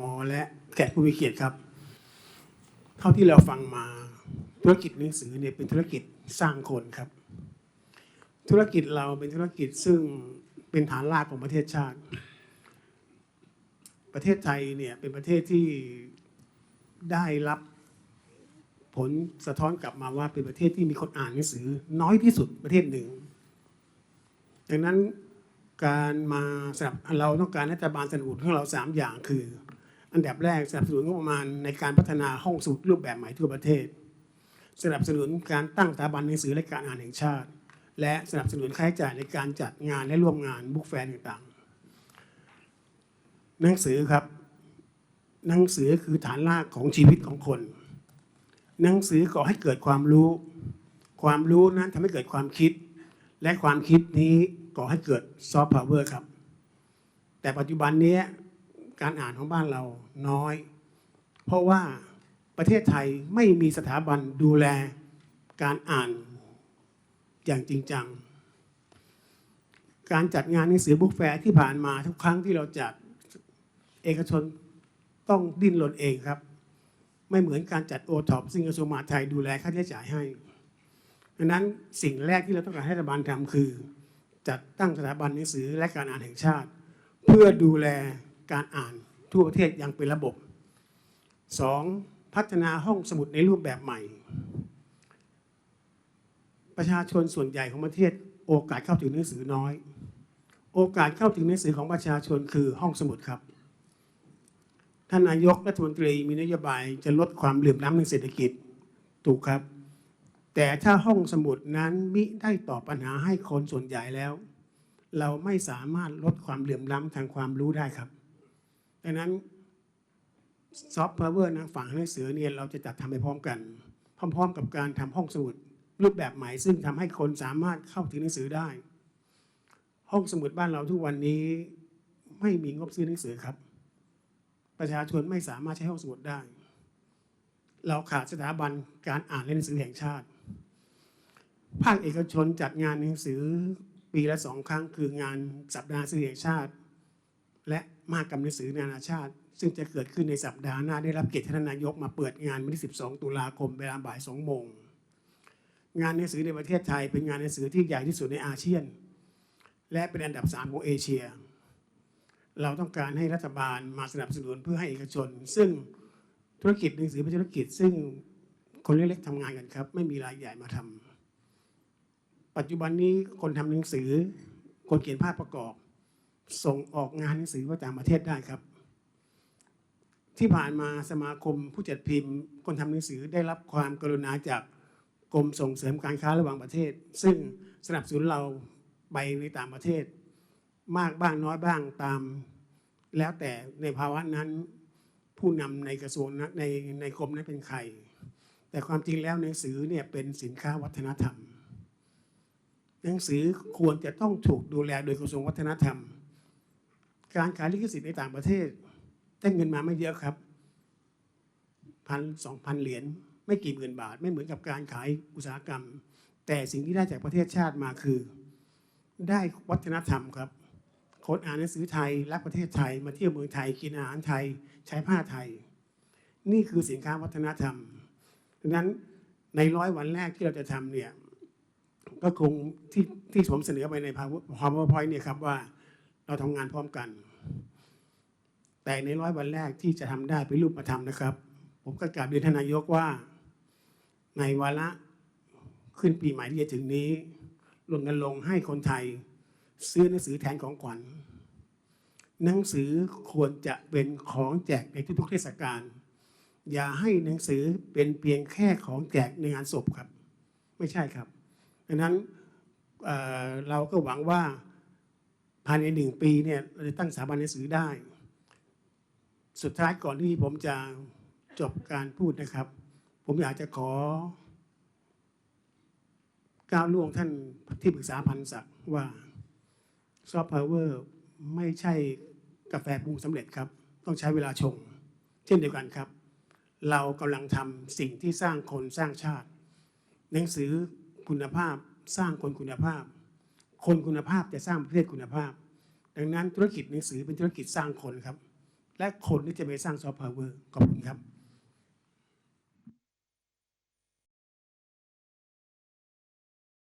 มและแขกผู้มีเกียรติครับ เท่าที่เราฟังมาธุรกิจหนังสือเนี่ยเป็นธุรกิจสร้างคนครับ ธุรกิจเราเป็นธุรกิจซึ่งเป็นฐานรากของประเทศชาติ ประเทศไทยเนี่ยเป็นประเทศที่ได้รับผลสะท้อนกลับมาว่าเป็นประเทศที่มีคนอ่านหนังสือ น้อยที่สุดประเทศหนึ่ง ดังนั้นการมาสนับเราต้องการรัฐบาลสนับสนุนของเราสามอย่างคือ อันดับแรกสนับสนุนงบประมาณในการพัฒนาห้องสมุดรูปแบบใหม่ทั่วประเทศ สนับสนุนการตั้งสถาบันหนังสือและการอ่านแห่งชาติ และสนับสนุนค่าใช้จ่ายในการจัดงานและร่วมงานบุ๊กแฟร์ต่างๆ หนังสือครับ หนังสือคือฐานรากของชีวิตของคน หนังสือก่อให้เกิดความรู้ ความรู้นั้นทำให้เกิดความคิด และความคิดนี้ก่อให้เกิดซอฟต์พาวเวอร์ครับ แต่ปัจจุบันนี้ การอ่านของบ้านเราน้อย เพราะว่าประเทศไทยไม่มีสถาบันดูแลการอ่านอย่างจริงจัง การจัดงานหนังสือบุ๊กแฟร์ที่ผ่านมาทุกครั้งที่เราจัดเอกชนต้องดิ้นรนเองครับ ไม่เหมือนการจัดโอท็อปซึ่งกระทรวงมหาดไทยดูแลค่าใช้จ่ายให้ดังนั้นสิ่งแรกที่เราต้องการให้รัฐบาลทำคือ จัดตั้งสถาบันหนังสือและการอ่านแห่งชาติ เพื่อดูแล การอ่านทั่วประเทศอย่างเป็นระบบ 2. พัฒนาห้องสมุดในรูปแบบใหม่ ประชาชนส่วนใหญ่ของประเทศโอกาสเข้าถึงหนังสือน้อย โอกาสเข้าถึงหนังสือของประชาชนคือห้องสมุดครับท่านนายกรัฐมนตรีมีนโยบายจะลดความเหลื่อมล้ำทางเศรษฐกิจถูกครับ แต่ถ้าห้องสมุดนั้นมิได้ตอบปัญหาให้คนส่วนใหญ่แล้ว เราไม่สามารถลดความเหลื่อมล้ำทางความรู้ได้ครับ ดังนั้นซอฟต์พาวเวอร์นะฝั่งหนังสือเนี่ยเราจะจัดทำไปพร้อมกัน พร้อม ๆ กับการทำห้องสมุดรูปแบบใหม่ ซึ่งทำให้คนสามารถเข้าถึงหนังสือได้ ห้องสมุดบ้านเราทุกวันนี้ไม่มีงบซื้อหนังสือครับ ประชาชนไม่สามารถใช้ห้องสมุดได้ เราขาดสถาบันการอ่านและหนังสือแห่งชาติ ภาคเอกชนจัดงานหนังสือปีละสองครั้งคืองานสัปดาห์หนังสือแห่งชาติ และมากรรมหนังสือนานาชาติ ซึ่งจะเกิดขึ้นในสัปดาห์หน้าได้รับเกียรติท่านนายกมาเปิดงานวันที่ 12 ตุลาคมเวลาบ่าย2โมงงานหนังสือในประเทศไทยเป็นงานหนังสือที่ใหญ่ที่สุดในอาเซียน และเป็นอันดับ 3 ของเอเชีย เราต้องการให้รัฐบาลมาสนับสนุนเพื่อให้เอกชน ซึ่งธุรกิจหนังสือเป็นธุรกิจ ซึ่งคนเล็กๆทำงานกันครับ ไม่มีรายใหญ่มาทำปัจจุบันนี้คนทำหนังสือคนเขียนภาพประกอบ ส่งออกงานหนังสือว่าต่างประเทศได้ครับ ที่ผ่านมาสมาคมผู้จัดพิมพ์ คนทำหนังสือได้รับความกรุณาจากกรมส่งเสริมการค้าระหว่างประเทศ ซึ่งสนับสนุนเราไปในต่างประเทศ มากบ้างน้อยบ้างตาม แล้วแต่ในภาวะนั้นผู้นำในกระทรวงในในกรมนั้นเป็นใคร แต่ความจริงแล้วหนังสือเนี่ยเป็นสินค้าวัฒนธรรม หนังสือควรจะต้องถูกดูแลโดยกระทรวงวัฒนธรรม การขายลิขสิทธิ์ในต่างประเทศได้เงินมาไม่เยอะครับพันสองพันเหรียญไม่กี่หมื่นบาท ไม่เหมือนกับการขายอุตสาหกรรม แต่สิ่งที่ได้จากประเทศชาติมาคือ ได้วัฒนธรรมครับคนอ่านหนังสือไทยรักประเทศไทย มาเที่ยวเมืองไทยกินอาหารไทย ใช้ผ้าไทย นี่คือสินค้าวัฒนธรรมดังนั้นในร้อยวันแรกที่เราจะทำเนี่ยก็คงที่ที่ผมเสนอไปใน PowerPoint เนี่ยครับว่า เราทำงานพร้อมกัน แต่ในร้อยวันแรกที่จะทำได้เป็นรูปธรรมนะครับ ผมก็กราบเรียนท่านายกว่า ในวาระขึ้นปีใหม่ที่จะถึงนี้รณรงค์ให้คนไทย ซื้อหนังสือแทนของขวัญ หนังสือควรจะเป็นของแจกในทุกๆเทศกาลอย่าให้หนังสือเป็นเพียงแค่ของแจกในงานศพครับ ไม่ใช่ครับดังนั้นเเราก็หวังว่า ภายในหนึ่งปีเนี่ยเราจะตั้งสถาบันหนังสือได้ สุดท้ายก่อนที่ผมจะจบการพูดนะครับ ผมอยากจะขอ ก้าวล่วงท่านที่ปรึกษาพันศักดิ์ว่าซอฟต์พาวเวอร์ไม่ใช่กาแฟปรุงสำเร็จครับ ต้องใช้เวลาชง เช่นเดียวกันครับ เรากำลังทำสิ่งที่สร้างคนสร้างชาติ หนังสือคุณภาพสร้างคนคุณภาพ คนคุณภาพจะสร้างประเทศคุณภาพ ดังนั้นธุรกิจหนังสือเป็นธุรกิจสร้างคนครับ และคนที่จะไปสร้างซอฟต์พาวเวอร์ขอบคุณครับ